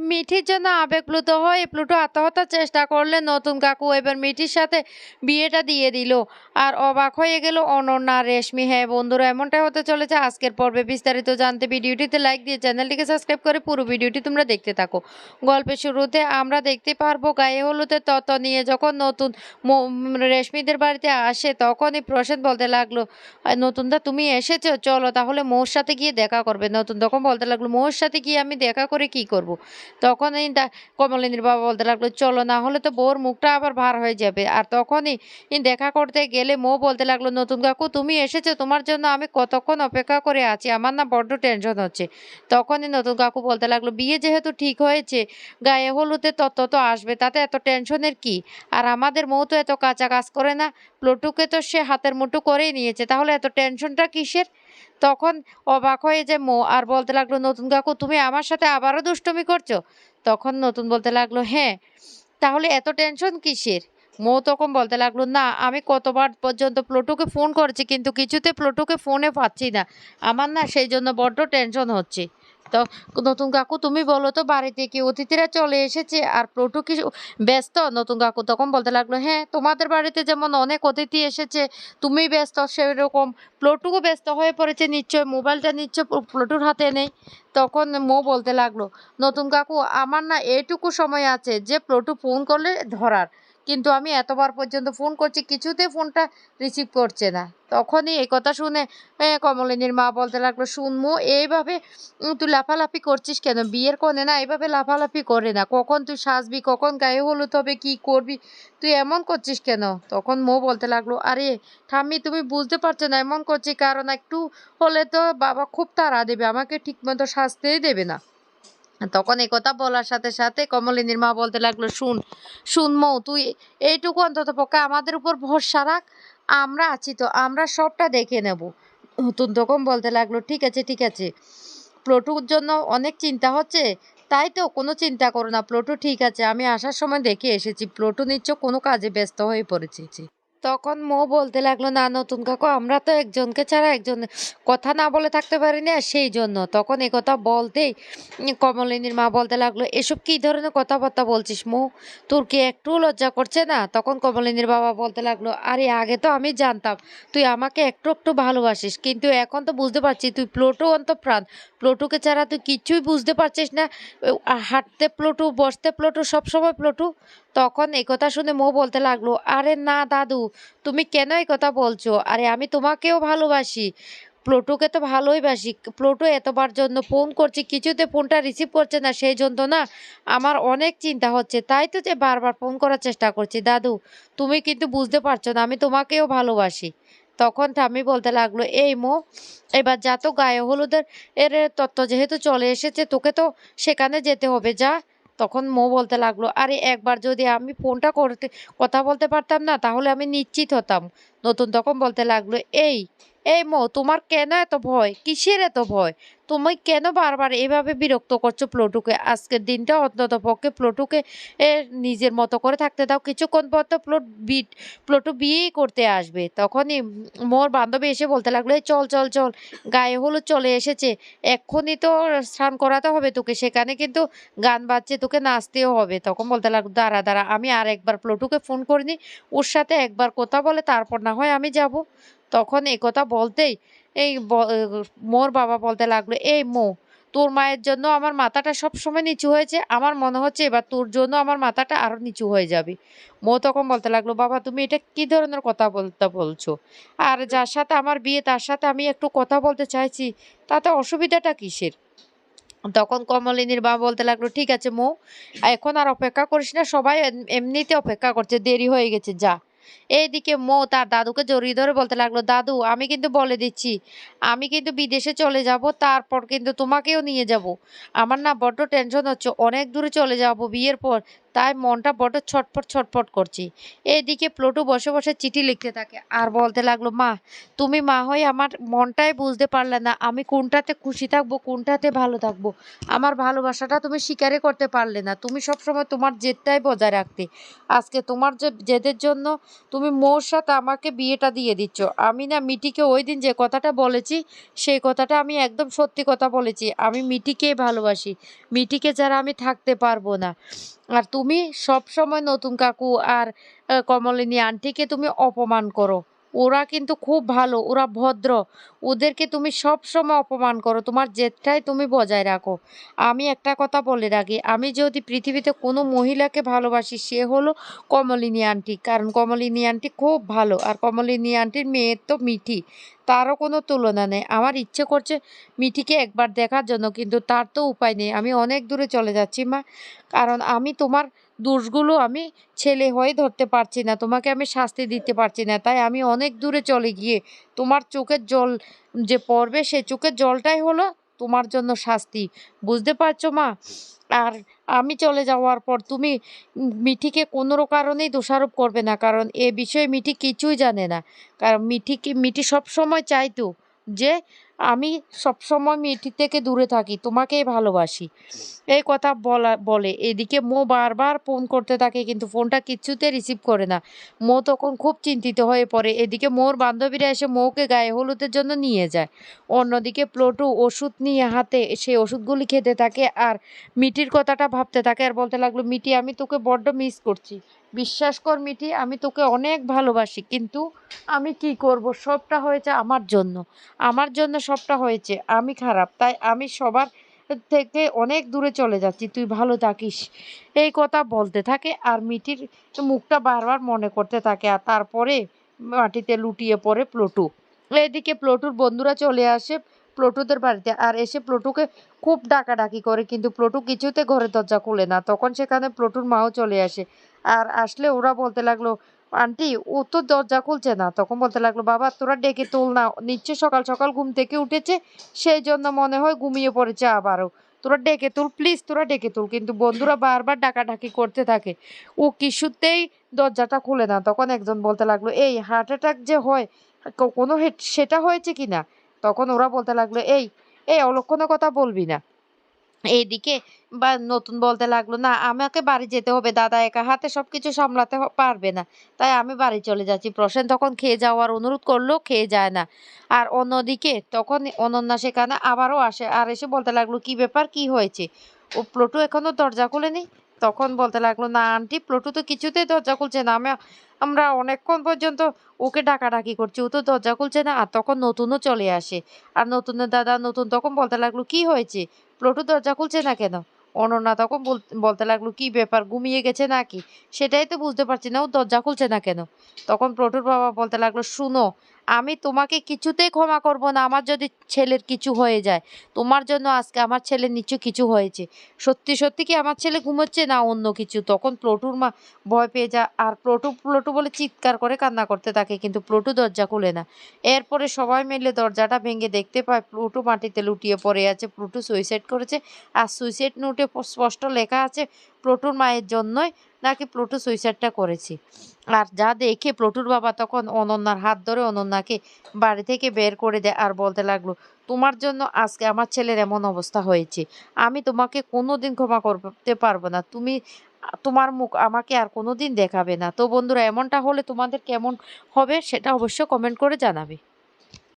মিঠির জন্য আবেগপ্লুত হয়ে প্লুটো আত্মহত্যার চেষ্টা করলে নতুন কাকু এবার মিঠির সাথে বিয়েটা দিয়ে দিল। আর অবাক হয়ে গেল অনন্যা রেশমি। হ্যাঁ বন্ধুরা এমনটাই হতে চলেছে আজকের পর্বে। বিস্তারিত জানতে ভিডিওটিতে লাইক দিয়ে চ্যানেলটিকে সাবস্ক্রাইব করে পুরো ভিডিওটি তোমরা দেখতে থাকো। গল্পের শুরুতে আমরা দেখতে পারব গায়ে হলুদের তত নিয়ে যখন নতুন রেশমিদের বাড়িতে আসে তখনই প্রসেন বলতে লাগল "আহ, নতুনদা তুমি এসেছ? চলো তাহলে মোর সাথে গিয়ে দেখা করবে। নতুন তখন বলতে লাগল মোর সাথে গিয়ে আমি দেখা করে কি করব। তখন এই দা- কমলিনীর বাবা বলতে লাগল, চলো, না হলে তো বোর মুখটা আবার ভার হয়ে যাবে। আর তখনই দেখা করতে গেলে মো বলতে লাগল, নতুন কাকু, তুমি এসেছ, তোমার জন্য আমি কতক্ষণ অপেক্ষা করে আছি, আমার না বড্ড টেনশন হচ্ছে। তখনই নতুন কাকু বলতে লাগল, বিয়ে যেহেতু ঠিক হয়েছে, গায়ে হলুদে তত তো আসবে, তাতে এত টেনশনের কি? আর আমাদের মৌ তো এত কাঁচা কাজ করে না প্লটুকে তো সে হাতের মুঠো করেই নিয়েছে, তাহলে এত টেনশনটা কিসের? তখন অবাক হয়ে যে মো আর বলতে লাগল, নতুন কাকু, তুমি আমার সাথে আবারও দুষ্টমি করছ? তখন নতুন বলতে লাগল হ্যাঁ তাহলে এত টেনশন কিসের? মো তখন বলতে লাগল, না, আমি কতবার পর্যন্ত প্লোটোকে ফোন করেছি, কিন্তু কিছুতে প্লোটোকে ফোনে পাচ্ছি না। আমার না সেই জন্য বড্ড টেনশন হচ্ছে। তো নতুন কাকু তুমি বলো তো, বাড়িতে কি অতিথিরা চলে এসেছে? আর প্লটু কি ব্যস্ত? নতুন কাকু তখন বলতে লাগল হ্যাঁ তোমাদের বাড়িতে যেমন অনেক অতিথি এসেছে তুমি ব্যস্ত, সেরকম। প্লটুও ব্যস্ত হয়ে পড়েছে নিশ্চয়, মোবাইলটা নিশ্চয় প্ল- প্লটুর হাতে নেই। তখন মো বলতে লাগল, নতুন কাকু, আমার না এটুকু সময় আছে যে প্লটু ফোন করলে ধরার। কিন্তু আমি এতবার পর্যন্ত ফোন করছি কিছুতে ফোনটা রিসিভ করছে না। তখনই এই কথা শুনে কমলিনীর মা বলতে লাগল, শুনমু, এইভাবে তুই লাফালাফি করছিস কেন? বিয়ের কোণে না এইভাবে লাফালাফি করে না। কখন তুই সাজবি? কখন গায়ে হলুদ হবে? কি করবি? তুই এমন করছিস কেন? তখন মো বলতে লাগল, আরে, ঠাম্মি, তুমি বুঝতে পারছ না এমন করছি, কারণ একটু হলে তো বাবা খুব তাড়া দেবে। আমাকে ঠিকমতো সাজতেই দেবে না। তখন এই কথা বলার সাথে সাথে কমলিনীর মা বলতে লাগল, শুন শুন মৌ, তুই এইটুকু অন্তত পক্ষে আমাদের উপর ভরসা রাখ, আমরা আছি তো, আমরা সবটা দেখে নেব। নতুন তখন বলতে লাগল, ঠিক আছে ঠিক আছে। প্লটুর জন্য অনেক চিন্তা হচ্ছে, তাই তো কোনো চিন্তা করো না, প্লটু ঠিক আছে, আমি আসার সময় দেখে এসেছি, প্লটু নিচ্ছ কোনো কাজে ব্যস্ত হয়ে পড়েছে। তখন মো বলতে লাগল, না নতুন কাকু, আমরা তো একজনকে ছাড়া একজন কথা না বলে থাকতে পারি না সেই জন্য। তখন এ কথা বলতেই কমলিনীর মা বলতে লাগল, এসব কি ধরনের কথাবার্তা বলছিস মো? তোর কি একটু লজ্জা করছে না? তখন কমলিনীর বাবা বলতে লাগল, আরে, আগে তো আমি জানতাম, তুই আমাকে একটু একটু ভালোবাসিস, কিন্তু এখন তো বুঝতে পারছি তুই প্লোটো অন্ত প্রাণ প্লোটুকে ছাড়া তুই কিচ্ছুই বুঝতে পারছিস না। হাঁটতে প্লোটু, বসতে প্লোটু, সবসময় প্লোটু? তখন এই কথা শুনে মো বলতে লাগল, আরে না, দাদু তুমি কেন এই কথা বলছো? আরে, আমি তোমাকেও ভালোবাসি। প্লোটুকে তো ভালোই বাসি। প্লোটু এতবার জন্য ফোন করছি, কিছুতে ফোনটা রিসিভ করছে না, সেই জন্য না আমার অনেক চিন্তা হচ্ছে। তাই তো যে বারবার ফোন করার চেষ্টা করছি। দাদু, তুমি কিন্তু বুঝতে পারছ না, আমি তোমাকেও ভালোবাসি। তখন ঠাম্মি বলতে লাগল, এই মো, এবার যা তো গায়ে হলুদের এর তত্ত্ব যেহেতু চলে এসেছে, তোকে তো সেখানে যেতে হবে, যা। তখন মো বলতে লাগল, আরে একবার যদি আমি ফোনটা করতে, কথা বলতে পারতাম না, তাহলে আমি নিশ্চিত হতাম। নতুন তখন বলতে লাগল, এই এই মো, তোমার কেন এত ভয়? কিসের এত ভয়? তুমি কেন বারবার এভাবে বিরক্ত করছ প্লটুকে? আজকের দিনটা অন্তত পক্ষে প্লটুকে নিজের মতো করে থাকতে দাও। কিছুক্ষণ পর তো প্লট বিট প্লটু বিয়েই করতে আসবে। তখনই মোর বান্ধবী এসে বলতে লাগল চল চল চল, গায়ে হলুদ চলে এসেছে। এক্ষুনি তো স্নান করাতে হবে তোকে, সেখানে কিন্তু গান বাজছে, তোকে নাচতেও হবে। তখন বলতে লাগল, দাঁড়া দাঁড়া, আমি আর একবার প্লোটুকে ফোন করিনি। ওর সাথে একবার কথা বলে তারপর না হয় আমি যাব। তখন এই কথা বলতেই এই মোর বাবা বলতে লাগল, এই মো, তোর মায়ের জন্য আমার মাথাটা সব সময় নিচু হয়েছে। আমার মনে হচ্ছে এবার তোর জন্য আমার মাথাটা আরও নিচু হয়ে যাবে। মো তখন বলতে লাগল, বাবা, তুমি এটা কি ধরনের কথা বলতে বলছো? আর যার সাথে আমার বিয়ে, তার সাথে আমি একটু কথা বলতে চাইছি, তাতে অসুবিধাটা কিসের? তখন কমলিনীর বাবা বলতে লাগল, ঠিক আছে মো, এখন আর অপেক্ষা করিস না, সবাই এমনিতে অপেক্ষা করছে, দেরি হয়ে গেছে, যা। এইদিকে মো তার দাদুকে জড়িয়ে ধরে বলতে লাগল, দাদু, আমি কিন্তু বলে দিচ্ছি, আমি কিন্তু বিদেশে চলে যাব, তারপর কিন্তু তোমাকেও নিয়ে যাব। আমার না বড্ড টেনশন হচ্ছে, অনেক দূরে চলে যাব বিয়ের পর তাই মনটা বড্ড ছটফট ছটফট করছে। এদিকে প্লটু বসে বসে চিঠি লিখতে থাকে। আর বলতে লাগল, মা, তুমি মা হয়ে আমার মনটাই বুঝতে পারলে না। আমি কোনটাতে খুশি থাকব, কোনটাতে ভালো থাকব? আমার ভালোবাসাটা তুমি স্বীকারই করতে পারলে না। তুমি সবসময় তোমার জেদটাই বজায় রাখতে। আজকে তোমার যে জেদের জন্য তুমি মোর সাথে আমাকে বিয়েটা দিয়ে দিচ্ছ। আমি না মিটিকে ওই দিন যে কথাটা বলেছি, সেই কথাটা আমি একদম সত্যি কথা বলেছি। আমি মিটিকেই ভালোবাসি। মিটিকে ছাড়া আমি থাকতে পারব না। আর তুমি সব সময় নতুন কাকু আর কমলিনী আন্টিকে তুমি অপমান করো। ওরা কিন্তু খুব ভালো, ওরা ভদ্র। ওদেরকে তুমি সব সময় অপমান করো, তোমার জেদটাই তুমি বজায় রাখো। আমি একটা কথা বলে রাখি, আমি যদি পৃথিবীতে কোনো মহিলাকে ভালোবাসি, সে হলো কমলিনী আন্টি। কারণ কমলিনী আন্টি খুব ভালো, আর কমলিনী আন্টির মেয়ে তো মিঠি, তারও কোনো তুলনা নেই। আমার ইচ্ছে করছে মিঠিকে একবার দেখার জন্য, কিন্তু তার তো উপায় নেই। আমি অনেক দূরে চলে যাচ্ছি মা, কারণ আমি তোমার দোষগুলো আমি ছেলে হয়ে ধরতে পারছি না, তোমাকে আমি শাস্তি দিতে পারছি না, তাই আমি অনেক দূরে চলে গিয়ে তোমার চোখের জল যে পড়বে সে চোখের জলটাই হলো তোমার জন্য শাস্তি, বুঝতে পারছ মা? আর আমি চলে যাওয়ার পর তুমি মিঠিকে কোনো কারণেই দোষারোপ করবে না, কারণ এ বিষয়ে মিঠি কিছুই জানে না, কারণ মিঠিকে, মিঠি সব সময় চাইতো যে আমি সবসময় মিঠি থেকে দূরে থাকি, তোমাকেই ভালোবাসি। এই কথা বলা, বলে। এদিকে মো বারবার ফোন করতে থাকে, কিন্তু ফোনটা কিচ্ছুতে রিসিভ করে না। মো তখন খুব চিন্তিত হয়ে পড়ে। এদিকে মোর বান্ধবীরা এসে মৌকে গায়ে হলুদের জন্য নিয়ে যায়। অন্যদিকে প্লোটু ওষুধ নিয়ে হাতে সেই ওষুধগুলি খেতে থাকে আর মিটির কথাটা ভাবতে থাকে আর বলতে লাগল, মিটি, আমি তোকে বড্ড মিস করছি। বিশ্বাস কর মিটি আমি তোকে অনেক ভালোবাসি, কিন্তু আমি কি করব? সবটা হয়েছে আমার জন্য। আমার জন্য সবটা হয়েছে। আমি খারাপ। তাই আমি সবার থেকে অনেক দূরে চলে যাচ্ছি। তুই ভালো থাকিস। এই কথা বলতে থাকে আর মিঠির মুখটা বারবার মনে করতে থাকে আর তারপরে মাটিতে লুটিয়ে পড়ে প্লটু। এদিকে প্লটুর বন্ধুরা চলে আসে প্লটুদের বাড়িতে। আর এসে প্লটুকে খুব ডাকাডাকি করে, কিন্তু প্লটু কিছুতে ঘরের দরজা খুলে না। তখন সেখানে প্লটুর মাও চলে আসে। আর আসলে ওরা বলতে লাগল, আন্টি, ও তো দরজা খুলছে না। তখন বলতে লাগল, বাবা, তোরা ডেকে তুল না। নিশ্চয় সকাল সকাল ঘুম থেকে উঠেছে, সেই জন্য মনে হয় ঘুমিয়ে পড়েছে আবারও। তোরা ডেকে তুল, প্লিজ তোরা ডেকে তুল। কিন্তু বন্ধুরা বারবার ডাকাডাকি করতে থাকে। ও কিছুতেই দরজাটা খুলে না। তখন একজন বলতে লাগল, এই হার্ট অ্যাটাক যে হয় কোনো সেটা হয়েছে কি না? তখন ওরা বলতে লাগল, এই এই অলক্ষণের কথা বলবি না। এইদিকে বা নতুন বলতে লাগল, না, আমাকে বাড়ি যেতে হবে, দাদা একা হাতে সবকিছু সামলাতে পারবে না। তাই আমি বাড়ি চলে যাচ্ছি। প্রসেন তখন খেয়ে যাওয়ার অনুরোধ করলেও খেয়ে যায় না। আর অন্যদিকে তখন অনন্যা সেখানে আবারও আসে আর এসে বলতে লাগল, কি ব্যাপার? কি হয়েছে? ও প্লটু এখনও দরজা খুলেনি। তখন বলতে লাগল, না, আন্টি, প্লটু তো কিছুতেই দরজা খুলছে না। আমি আমরা অনেকক্ষণ পর্যন্ত ওকে ডাকাডাকি করছি। ও তো দরজা খুলছে না আর তখন নতুনও চলে আসে। আর নতুনের দাদা নতুন তখন বলতে লাগল, কি হয়েছে? প্লটু দরজা খুলছে না কেন? অনন্যা তখন বল- বলতে লাগল, কি ব্যাপার, ঘুমিয়ে গেছে নাকি? সেটাই তো বুঝতে পারছি না, ও দরজা খুলছে না কেন? তখন প্লটুর বাবা বলতে লাগল, শুনো আমি তোমাকে কিছুতেই ক্ষমা করব না, আমার যদি ছেলের কিছু হয়ে যায়, তোমার জন্য আজকে আমার ছেলের নিচু কিছু হয়েছে। সত্যি সত্যি কি আমার ছেলে ঘুমোচ্ছে না অন্য কিছু? তখন প্লটুর মা ভয় পেয়ে যায়, আর প্লটু প্লটু বলে চিৎকার করে কান্না করতে থাকে, কিন্তু প্লটু দরজা খুলে না। এরপরে সবাই মিলে দরজাটা ভেঙে দেখতে পায়, প্লুটো মাটিতে লুটিয়ে পড়ে আছে, প্লুটো সুইসাইড করেছে, আর সুইসাইড নোটে স্পষ্ট লেখা আছে, প্লুটোর মায়ের জন্যই নাকি প্লুটো সুইসাইডটা করেছে। আর যা দেখে প্লুটোর বাবা তখন অনন্যার হাত ধরে অনন্যাকে বাড়ি থেকে বের করে দেয় আর বলতে লাগল, তোমার জন্য আজকে আমার ছেলের এমন অবস্থা হয়েছে। আমি তোমাকে কোনোদিন ক্ষমা করতে পারব না। তুমি, তোমার মুখ আমাকে আর কোনোদিন দেখাবে না। তো বন্ধুরা, এমনটা হলে তোমাদের কেমন হবে সেটা অবশ্য কমেন্ট করে জানাবে।